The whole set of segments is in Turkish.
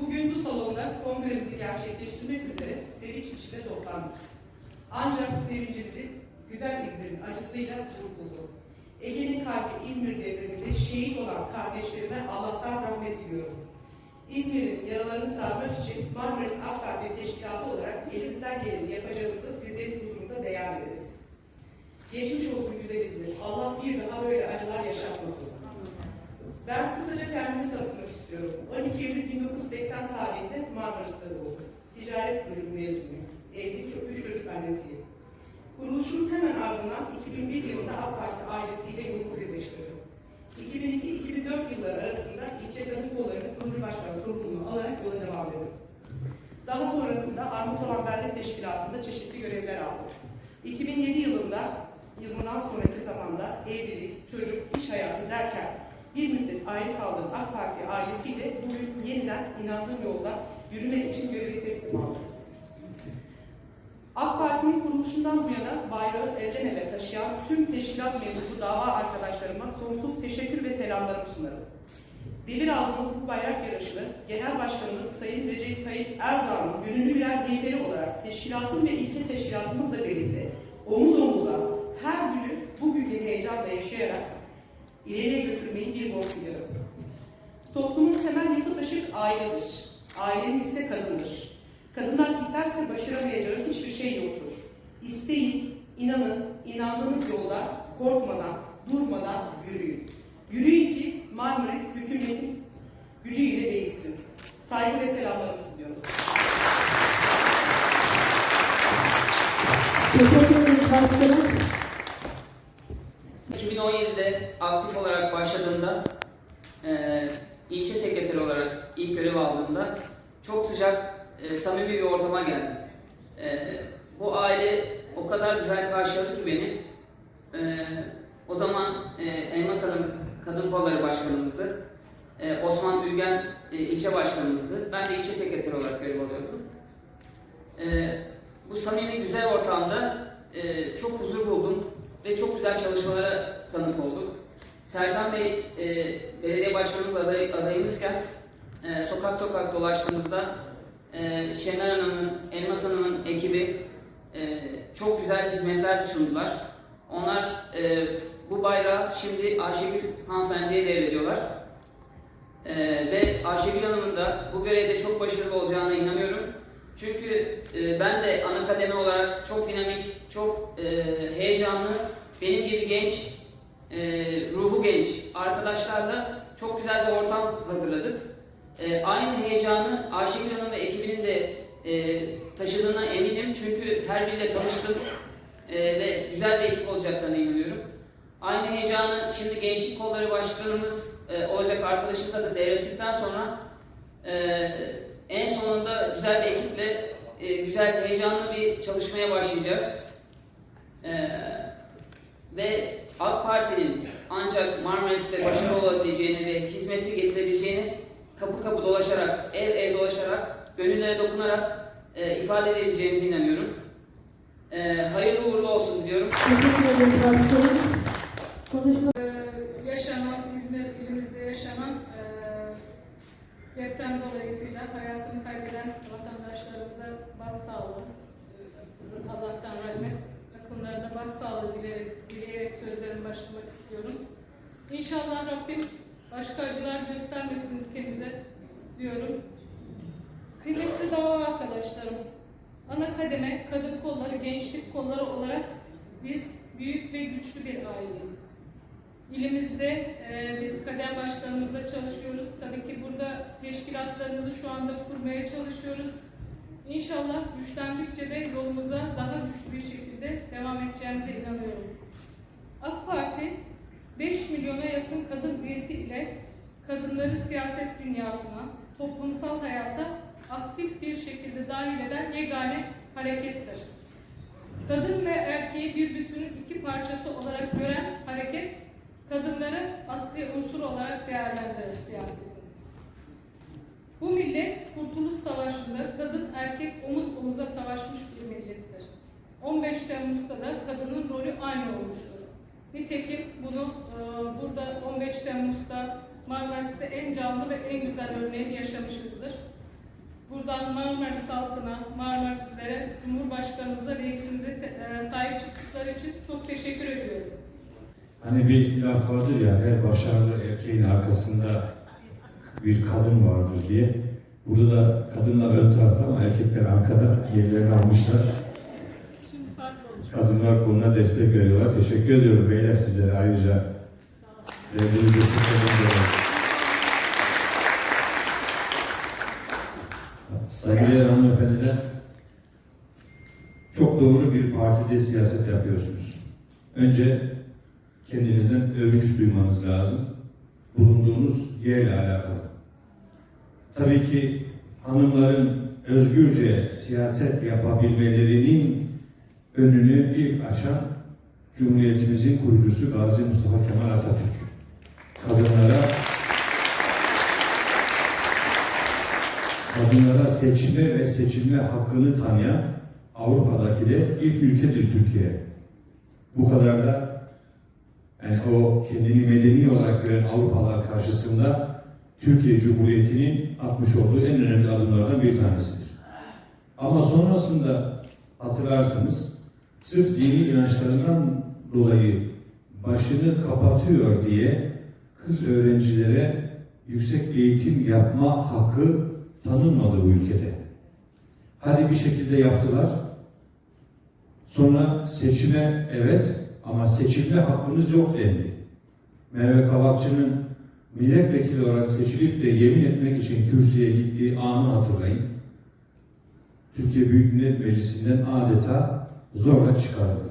Bugün bu salonda kongremizi gerçekleştirmek üzere sevinç içinde toplandık. Ancak sevincimizi güzel İzmir'in acısıyla vurguldu. Ege'nin kalbi İzmir depreminde şehit olan kardeşlerime Allah'tan rahmet diliyorum. İzmir'in yaralarını sarmak için Marmaris Ak Teşkilatı olarak elimizden geleni yapacağımızı sizlerin huzurunda beyan ederiz. Geçmiş olsun güzel İzmir. Allah bir daha böyle ben kısaca kendimi tanıtmak istiyorum. 12 Eylül 1980 tarihinde Marmaris'te doğdum. Ticaret bölümü mezunuyum. Evli çok üç çocuk annesiyim. Kuruluşun hemen ardından 2001 yılında AK Parti ailesiyle yolumu birleştirdim. 2002-2004 yılları arasında ilçe kadın kollarının kurucu başkanı sorumluluğunu alarak yola devam ettim. Daha sonrasında Armutovan Belde Teşkilatı'nda çeşitli görevler aldım. 2007 yılında, yılından sonraki zamanda evlilik, çocuk, iş hayatı derken bir müddet ayrı kaldığım AK Parti ailesiyle bugün yeniden inandığım yolda yürümek için görevi teslim aldım. AK Parti'nin kuruluşundan bu yana bayrağı elden ele taşıyan tüm teşkilat mensubu dava arkadaşlarıma sonsuz teşekkür ve selamlarımı sunarım. Demir aldığımız bu bayrak yarışını Genel Başkanımız Sayın Recep Tayyip Erdoğan'ın gönüllü birer lideri olarak teşkilatın ve ilke teşkilatımızla birlikte omuz omuza ileriye götürmeyi bir borç bilirim. Toplumun temel yapı taşı ailedir. Ailenin ise kadındır. Kadınlar isterse başaramayacağı hiçbir şey yoktur. İsteyin, inanın, inandığınız yolda korkmadan, durmadan yürüyün. Yürüyün ki Marmaris hükümetin gücüyle değilsin. Saygı ve selamlarımı sunuyorum. Teşekkür ederiz başkanım. 2017'de aktif olarak başladığımda eee ilçe sekreteri olarak ilk görev aldığımda çok sıcak, eee, samimi bir ortama geldim. Eee, bu aile o kadar güzel karşıladı ki beni. Eee, o zaman eee Elmas Hanım Kadın Kolları Başkanımızdı. Eee, Osman Ülgen eee, ilçe başkanımızdı. Ben de ilçe sekreteri olarak görev alıyordum. Eee, bu samimi güzel ortamda eee, çok huzur buldum ve çok güzel çalışmalara tanık olduk. Serkan Bey e, belediye başkanımız aday, adayımızken e, sokak sokak dolaştığımızda e, Şener Hanım'ın, Elmas Hanım'ın ekibi e, çok güzel hizmetler sundular. Onlar e, bu bayrağı şimdi Ayşegül hanımefendiye devrediyorlar. E, ve Ayşegül Hanım'ın da bu görevde çok başarılı olacağına inanıyorum. Çünkü e, ben de ana kademe olarak çok dinamik, çok e, heyecanlı, benim gibi genç, e, ruhu genç arkadaşlarla çok güzel bir ortam hazırladık. E, aynı heyecanı Ayşegül Hanım ve ekibinin de e, taşıdığına eminim. Çünkü her biriyle tanıştım e, ve güzel bir ekip olacaklarına inanıyorum. Aynı heyecanı şimdi Gençlik Kolları Başkanımız e, olacak arkadaşımıza da devrettikten sonra e, en sonunda güzel bir ekiple e, güzel, heyecanlı bir çalışmaya başlayacağız. E, ve AK Parti'nin ancak Marmaris'te başarılı olabileceğini ve hizmeti getirebileceğini kapı kapı dolaşarak, ev ev dolaşarak, gönüllere dokunarak e, ifade edebileceğimize inanıyorum. E, hayırlı uğurlu olsun diyorum. Teşekkür ederiz başkanım. Konuşma. Ee, yaşanan, İzmir ilimizde yaşanan e, deprem dolayısıyla hayatını kaybeden vatandaşlarımıza başsağlığı, e, Allah'tan rahmet, yakınlarına başsağlığı dileyerek, dileyerek sözlerimi başlamak istiyorum. İnşallah Rabbim başka acılar göstermesin ülkemize diyorum. Kıymetli dava arkadaşlarım, ana kademe kadın kolları, gençlik kolları olarak biz büyük ve güçlü bir aileyiz. İlimizde e, biz kader başkanımızla çalışıyoruz. Tabii ki burada teşkilatlarımızı şu anda kurmaya çalışıyoruz. İnşallah güçlendikçe de yolumuza daha güçlü bir şekilde devam edeceğimize inanıyorum. AK Parti 5 milyona yakın kadın üyesi ile kadınları siyaset dünyasına, toplumsal hayata aktif bir şekilde dahil eden yegane harekettir. Kadın ve erkeği bir bütünün iki parçası olarak gören hareket, kadınları asli unsur olarak değerlendirir siyasetin. Bu millet Kurtuluş Savaşı'nda kadın erkek omuz omuza savaşmış bir millettir. 15 Temmuz'da da kadının rolü aynı olmuştur. Nitekim bunu e, burada 15 Temmuz'da Marmaris'te en canlı ve en güzel örneğini yaşamışızdır. Burada buradan Marmaris halkına, Marmarislere, Cumhurbaşkanımıza, reisimize e, sahip çıktıkları için çok teşekkür ediyorum. Hani bir laf vardır ya, her başarılı erkeğin arkasında bir kadın vardır diye. Burada da kadınlar ön tarafta ama erkekler arkada yerlerini almışlar. Kadınlar koluna destek veriyorlar. Teşekkür ediyorum beyler sizlere ayrıca. Verdiğiniz dolayı. Saygıdeğer hanımefendiler, çok doğru bir partide siyaset yapıyorsunuz. Önce kendinizden övünç duymanız lazım. Bulunduğunuz yerle alakalı. Tabii ki hanımların özgürce siyaset yapabilmelerinin önünü ilk açan Cumhuriyetimizin kurucusu Gazi Mustafa Kemal Atatürk. Kadınlara kadınlara seçme ve seçilme hakkını tanıyan Avrupa'daki de ilk ülkedir Türkiye. Bu kadar da yani o kendini medeni olarak gören Avrupalılar karşısında Türkiye Cumhuriyeti'nin atmış olduğu en önemli adımlardan bir tanesidir. Ama sonrasında hatırlarsınız sırf dini inançlarından dolayı başını kapatıyor diye kız öğrencilere yüksek eğitim yapma hakkı tanınmadı bu ülkede. Hadi bir şekilde yaptılar. Sonra seçime evet ama seçilme hakkınız yok dendi. Merve Kavakçı'nın milletvekili olarak seçilip de yemin etmek için kürsüye gittiği anı hatırlayın. Türkiye Büyük Millet Meclisi'nden adeta zorla çıkarıldı.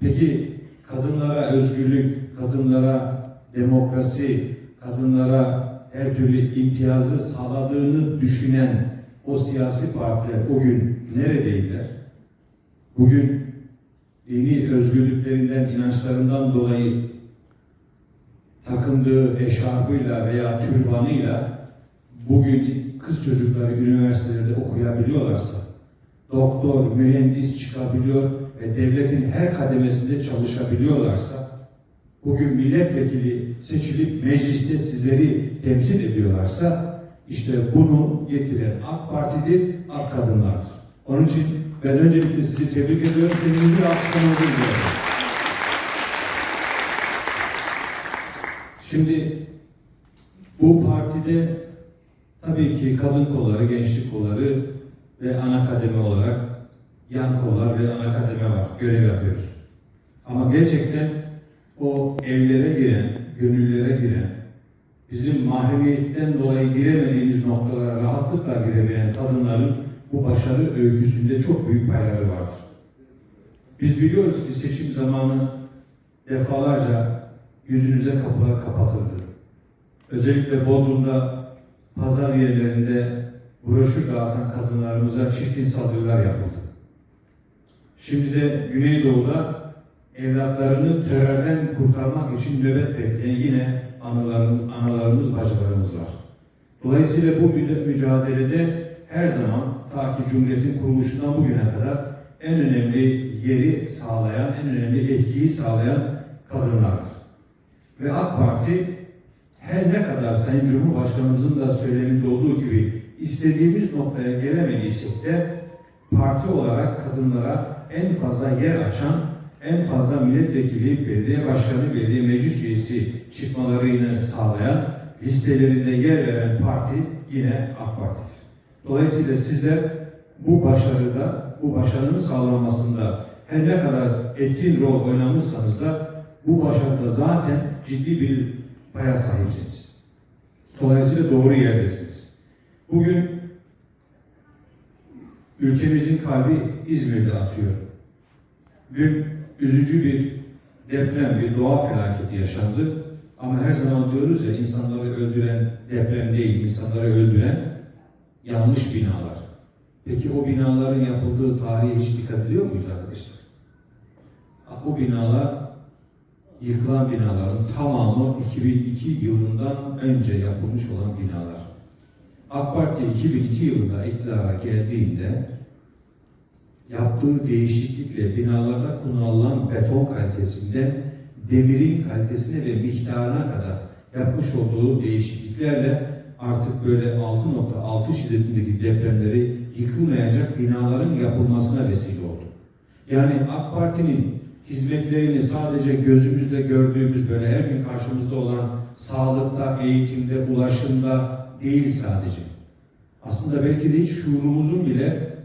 Peki kadınlara özgürlük, kadınlara demokrasi, kadınlara her türlü imtiyazı sağladığını düşünen o siyasi partiler o gün neredeydiler? Bugün dini özgürlüklerinden, inançlarından dolayı takındığı eşarbıyla veya türbanıyla bugün kız çocukları üniversitelerde okuyabiliyorlarsa, doktor, mühendis çıkabiliyor ve devletin her kademesinde çalışabiliyorlarsa, bugün milletvekili seçilip mecliste sizleri temsil ediyorlarsa, işte bunu getiren AK Parti'dir, AK Kadınlardır. Onun için ben öncelikle sizi tebrik ediyorum, kendinizi ve alkışlamanızı diliyorum. Şimdi bu partide tabii ki kadın kolları, gençlik kolları ve ana kademe olarak yan kollar ve ana kademe var. Görev yapıyoruz. Ama gerçekten o evlere giren, gönüllere giren, bizim mahremiyetten dolayı giremediğimiz noktalara rahatlıkla girebilen kadınların bu başarı öyküsünde çok büyük payları vardır. Biz biliyoruz ki seçim zamanı defalarca yüzünüze kapılar kapatıldı. Özellikle Bodrum'da pazar yerlerinde broşür dağıtan kadınlarımıza çirkin saldırılar yapıldı. Şimdi de Güneydoğu'da evlatlarını terörden kurtarmak için nöbet bekleyen yine analarım, analarımız, bacılarımız var. Dolayısıyla bu mücadelede her zaman ta ki Cumhuriyet'in kuruluşundan bugüne kadar en önemli yeri sağlayan, en önemli etkiyi sağlayan kadınlardır. Ve AK Parti her ne kadar Sayın Cumhurbaşkanımızın da söyleminde olduğu gibi istediğimiz noktaya gelemediysek de parti olarak kadınlara en fazla yer açan, en fazla milletvekili, belediye başkanı, belediye meclis üyesi çıkmalarını sağlayan, listelerinde yer veren parti yine AK Parti'dir. Dolayısıyla sizler bu başarıda, bu başarının sağlanmasında her ne kadar etkin rol oynamışsanız da bu başarıda zaten ciddi bir paya sahipsiniz. Dolayısıyla doğru yerdesiniz. Bugün ülkemizin kalbi İzmir'de atıyor. Dün üzücü bir deprem, bir doğa felaketi yaşandı. Ama her zaman diyoruz ya insanları öldüren deprem değil, insanları öldüren yanlış binalar. Peki o binaların yapıldığı tarihe hiç dikkat ediyor muyuz arkadaşlar? O binalar yıkılan binaların tamamı 2002 yılından önce yapılmış olan binalar. AK Parti 2002 yılında iktidara geldiğinde yaptığı değişiklikle binalarda kullanılan beton kalitesinden demirin kalitesine ve miktarına kadar yapmış olduğu değişikliklerle artık böyle 6.6 şiddetindeki depremleri yıkılmayacak binaların yapılmasına vesile oldu. Yani AK Parti'nin hizmetlerini sadece gözümüzle gördüğümüz böyle her gün karşımızda olan sağlıkta, eğitimde, ulaşımda değil sadece. Aslında belki de hiç şuurumuzun bile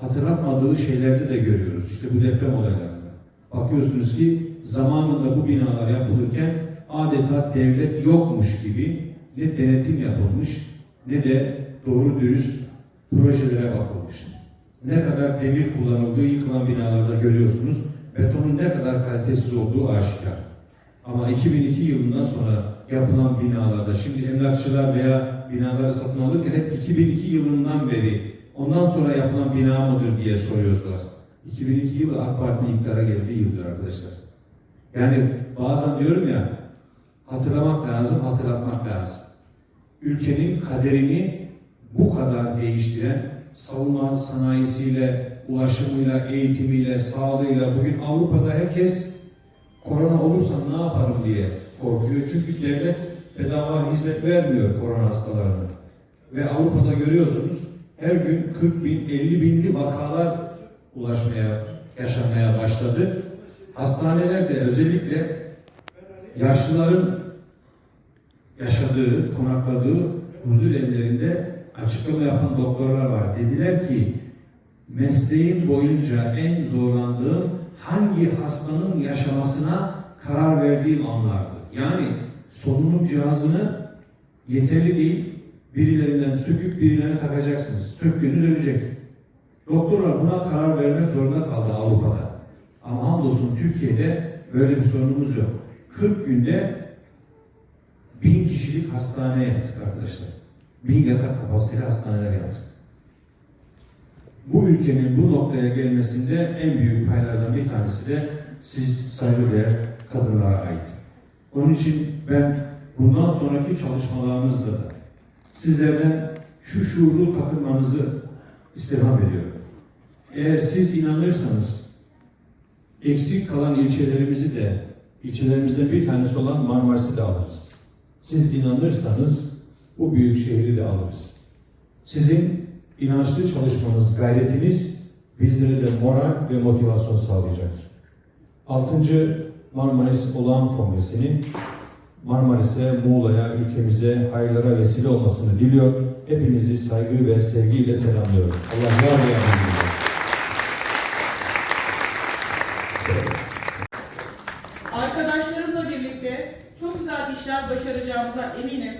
hatırlatmadığı şeylerde de görüyoruz. İşte bu deprem olaylarında. Bakıyorsunuz ki zamanında bu binalar yapılırken adeta devlet yokmuş gibi ne denetim yapılmış ne de doğru dürüst projelere bakılmış. Ne kadar demir kullanıldığı yıkılan binalarda görüyorsunuz. Betonun ne kadar kalitesiz olduğu aşikar. Ama 2002 yılından sonra yapılan binalarda şimdi emlakçılar veya binaları satın alırken hep 2002 yılından beri ondan sonra yapılan bina mıdır diye soruyorlar. 2002 yılı AK Parti'nin iktidara geldiği yıldır arkadaşlar. Yani bazen diyorum ya hatırlamak lazım, hatırlatmak lazım. Ülkenin kaderini bu kadar değiştiren savunma sanayisiyle, ulaşımıyla, eğitimiyle, sağlığıyla bugün Avrupa'da herkes korona olursa ne yaparım diye korkuyor. Çünkü devlet bedava hizmet vermiyor korona hastalarına. Ve Avrupa'da görüyorsunuz her gün 40 bin, 50 binli vakalar ulaşmaya, yaşanmaya başladı. Hastanelerde özellikle yaşlıların yaşadığı, konakladığı huzur evlerinde açıklama yapan doktorlar var. Dediler ki mesleğim boyunca en zorlandığım hangi hastanın yaşamasına karar verdiğim anlardı. Yani solunum cihazını yeterli değil, birilerinden söküp birilerine takacaksınız. Söktüğünüz ölecek. Doktorlar buna karar vermek zorunda kaldı Avrupa'da. Ama hamdolsun Türkiye'de böyle bir sorunumuz yok. 40 günde bin kişilik hastane yaptık arkadaşlar. Bin yatak kapasiteli hastaneler yaptık. Bu ülkenin bu noktaya gelmesinde en büyük paylardan bir tanesi de siz saygıdeğer kadınlara ait. Onun için ben bundan sonraki çalışmalarınızda da sizlerden şu şuuru takınmanızı istirham ediyorum. Eğer siz inanırsanız eksik kalan ilçelerimizi de ilçelerimizden bir tanesi olan Marmaris'i de alırız. Siz inanırsanız bu büyük şehri de alırız. Sizin inançlı çalışmanız, gayretiniz bizlere de moral ve motivasyon sağlayacaktır. 6. Marmaris Olağan Kongresi'nin Marmaris'e, Muğla'ya, ülkemize hayırlara vesile olmasını diliyor. Hepinizi saygı ve sevgiyle selamlıyorum. Allah yar ve olsun. Arkadaşlarımla birlikte çok güzel işler başaracağımıza eminim.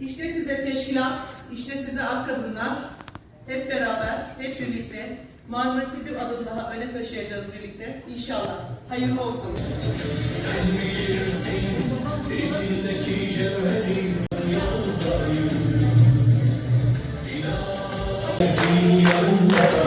İşte size teşkilat, işte size ak kadınlar. Hep beraber, hep birlikte Marmaris'i bir adım daha öne taşıyacağız birlikte. İnşallah. Hayırlı olsun. İçindeki cemalin sen nasılsın? Canım bu